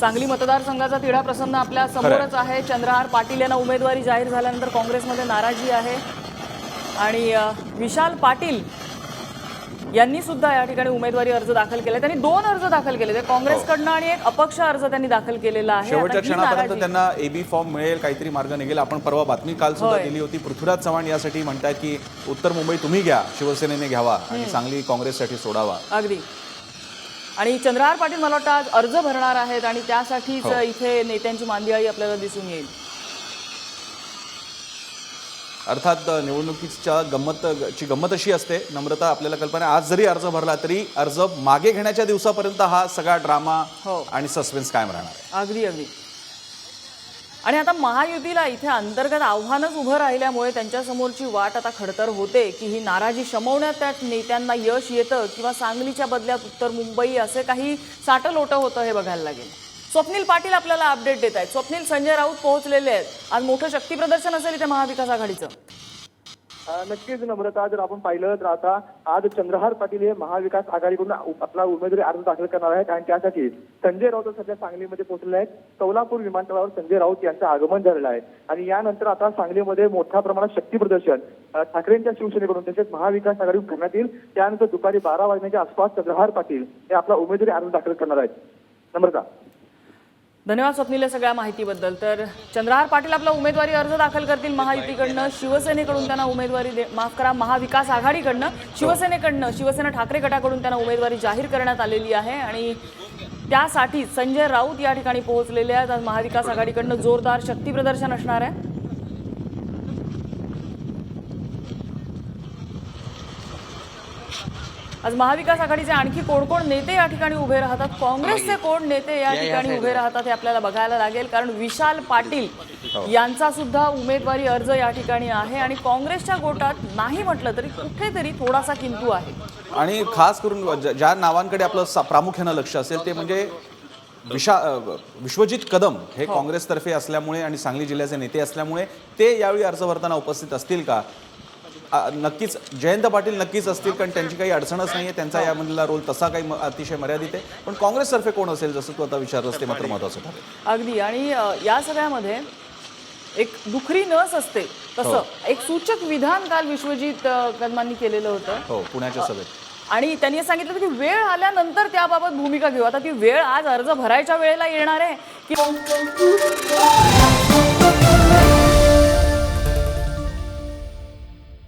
सांगली मतदारसंघाचा तिढा प्रसन्न आपल्या समोरच आहे. चंद्रहार पाटील यांना उमेदवारी जाहीर झाल्यानंतर काँग्रेसमध्ये नाराजी आहे. आणि विशाल पाटील यांनी सुद्धा या ठिकाणी उमेदवारी अर्ज दाखल केला. त्यांनी दोन अर्ज दाखल केले. ते काँग्रेसकडनं आणि एक अपक्ष अर्ज त्यांनी दाखल केलेला आहे. शेवटच्या क्षणापर्यंत त्यांना एबी फॉर्म मिळेल काहीतरी मार्ग निघेल. आपण परवा बातमी काल सुद्धा. दिली होती. पृथ्वीराज चव्हाण यासाठी म्हणतात की उत्तर मुंबई तुम्ही घ्या. शिवसेनेने घ्यावा आणि सांगली काँग्रेससाठी सोडावा. अगदी. आणि चंद्रहार पाटील मला वाटतं आज अर्ज भरणार आहेत आणि त्यासाठीच हो. इथे नेत्यांची मांदियाळी आपल्याला दिसून येईल अर्थात निवडणुकीच्या गंमत ची गंमत अशी असते नम्रता आपल्याला कल्पना आहे, आज जरी अर्ज भरला तरी अर्ज मागे घेण्याच्या दिवसापर्यंत हा सगळा ड्रामा हो. आणि सस्पेन्स कायम राहणार आहे अगदी अगदी आणि आता महायुतीला इथे अंतर्गत आव्हानच उभं राहिल्यामुळे त्यांच्यासमोरची वाट आता खडतर होते की ही नाराजी शमवण्यात त्या नेत्यांना यश येतं किंवा सांगलीच्या बदल्यात उत्तर मुंबई असे काही साटलोटं होतं हे बघायला लागेल. स्वप्नील पाटील आपल्याला अपडेट देत आहेत. स्वप्नील संजय राऊत पोहोचलेले आहेत. आज मोठं शक्तीप्रदर्शन असेल इथे महाविकास आघाडीचं. नक्कीच नम्रता जर आपण पाहिलं तर आता आज चंद्रहार पाटील हे महाविकास आघाडीकडून आपला उमेदवारी अर्ज दाखल करणार आहेत आणि त्यासाठी संजय राऊत सध्या सांगलीमध्ये पोहोचले आहेत. सोलापूर विमानतळावर संजय राऊत यांचं आगमन झालेलं आहे. आणि यानंतर आता सांगलीमध्ये मोठ्या प्रमाणात शक्ती प्रदर्शन ठाकरेंच्या शिवसेनेकडून तसेच महाविकास आघाडीकडून करण्यात येईल. त्यानंतर दुपारी बारा वाजण्याच्या आसपास चंद्रहार पाटील हे आपला उमेदवारी अर्ज दाखल करणार आहेत. नम्रता. धन्यवाद स्वप्नील सगळ्या माहितीबद्दल. तर चंद्रहार पाटील आपला उमेदवारी अर्ज दाखल करतील महायुतीकडनं. शिवसेनेकडून त्यांना उमेदवारी दे माफ करा महाविकास आघाडीकडनं. शिवसेनेकडनं शिवसेना ठाकरे गटाकडून त्यांना उमेदवारी जाहीर करण्यात आलेली आहे. आणि त्यासाठी संजय राऊत या ठिकाणी पोहोचलेले आहेत. आज महाविकास आघाडीकडनं जोरदार शक्ती प्रदर्शन असणार आहे. आज महाविकास आघाडीचे आणखी कोण कोण नेते या ठिकाणी उभे राहतात? काँग्रेसचे कोण नेते या ठिकाणी उभे राहतात हे आपल्याला बघायला लागेल. कारण विशाल पाटील यांचा सुद्धा उमेदवारी अर्ज या ठिकाणी आहे आणि काँग्रेसच्या गोटात नाही म्हटलं तरी कुठेतरी थोडासा किंतू आहे. आणि खास करून ज्या नावांकडे आपलं सा- प्रामुख्यानं लक्ष असेल ते म्हणजे विशा विश्वजित कदम हे. काँग्रेसतर्फे असल्यामुळे आणि सांगली जिल्ह्याचे नेते असल्यामुळे ते यावेळी अर्ज भरताना उपस्थित असतील का? नक्कीच जयंत पाटील नक्कीच असतील कारण त्यांची काही अडचणच नाही आहे त्यांचा यामधला रोल तसा काही अतिशय मर्यादित आहे. पण काँग्रेसतर्फे कोण असेल जसं तू आता विचारलंस ते मात्र महत्वाचं ठरेल. अगदी. आणि या सगळ्यामध्ये एक दुखरी नस असते तसं. एक सूचक विधान काल विश्वजित कदमांनी केलेलं होतं. हो पुण्याच्या सभेत. आणि त्यांनी हे सांगितलं की वेळ आल्यानंतर त्याबाबत भूमिका घेऊ. आता ती वेळ आज अर्ज भरायच्या वेळेला येणार आहे. की